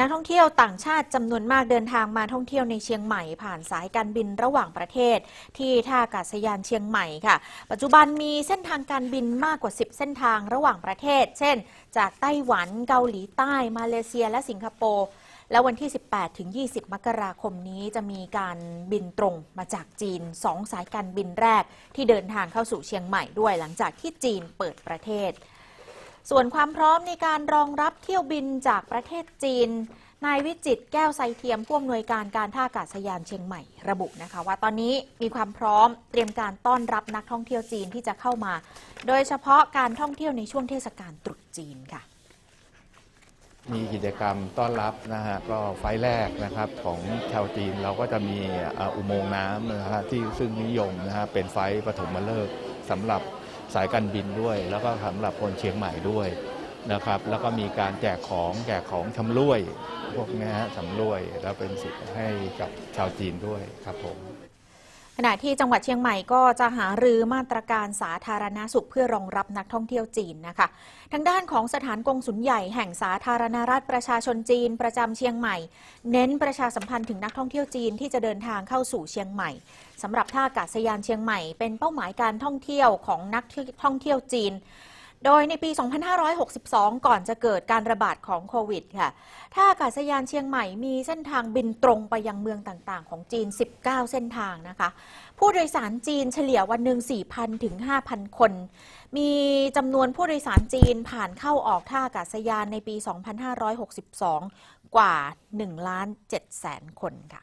นักท่องเที่ยวต่างชาติจำนวนมากเดินทางมาท่องเที่ยวในเชียงใหม่ผ่านสายการบินระหว่างประเทศ ที่ท่าอากาศยานเชียงใหม่ค่ะ ปัจจุบันมีเส้นทางการบินมากกว่า 10 เส้นทางระหว่างประเทศ เช่น จากไต้หวันเกาหลีใต้ มาเลเซีย และสิงคโปร์และวันที่ 18 ถึง 20 มกราคมนี้จะมีการบินตรงมาจากจีน 2 สายการบินแรก ที่เดินทางเข้าสู่เชียงใหม่ด้วยหลังจากที่จีนเปิดประเทศ ส่วนความพร้อมในการรองรับเที่ยวบินจากประเทศจีน นายวิจิตแก้วไซเทียมผู้อำนวยการการท่าอากาศยานเชียงใหม่ ระบุนะคะ ว่าตอนนี้มีความพร้อมเตรียมการต้อนรับนักท่องเที่ยวจีนที่จะเข้ามา โดยเฉพาะการท่องเที่ยวในช่วงเทศกาลตรุษจีนค่ะ มีกิจกรรมต้อนรับนะฮะก็ไฟล์แรกนะครับของชาวจีนเราก็จะมีอุโมงค์น้ำนะฮะที่ซึ่งนิยมนะฮะเป็นไฟล์ปฐมฤกษ์สำหรับ สายการบินด้วย แล้วก็สำหรับคนเชียงใหม่ด้วยนะครับแล้วก็มีการแจกของแจกของชำร่วย พวกนี้ฮะชำร่วยแล้วเป็นสิทธิ์ให้กับชาวจีนด้วยครับผม ขณะที่จังหวัดเชียงใหม่ก็จะหารือมาตรการสาธารณาสุขเพื่อรองรับนักท่องเที่ยวจีนนะคะ ทางด้านของสถานกงสุลใหญ่แห่งสาธารณรัฐประชาชนจีน ประจำเชียงใหม่ เน้นประชาสัมพันธ์ถึงนักท่องเที่ยวจีนที่จะเดินทางเข้าสู่เชียงใหม่สำหรับท่าอากาศยานเชียงใหม่ เป็นเป้าหมายการท่องเที่ยวของนักท่องเที่ยวจีน โดยในปี 2562 ก่อนจะเกิดการระบาดของโควิดค่ะท่าอากาศยานเชียงใหม่มีเส้นทางบินตรงไปยังเมืองต่างๆ ของจีน 19 เส้นทางนะคะ ผู้โดยสารจีนเฉลี่ยวันหนึ่ง4,000 ถึง 5,000 คน มีจำนวนผู้โดยสารจีนผ่านเข้าออกท่าอากาศยานในปี 2562 กว่า1ล้าน7แสนคนค่ะ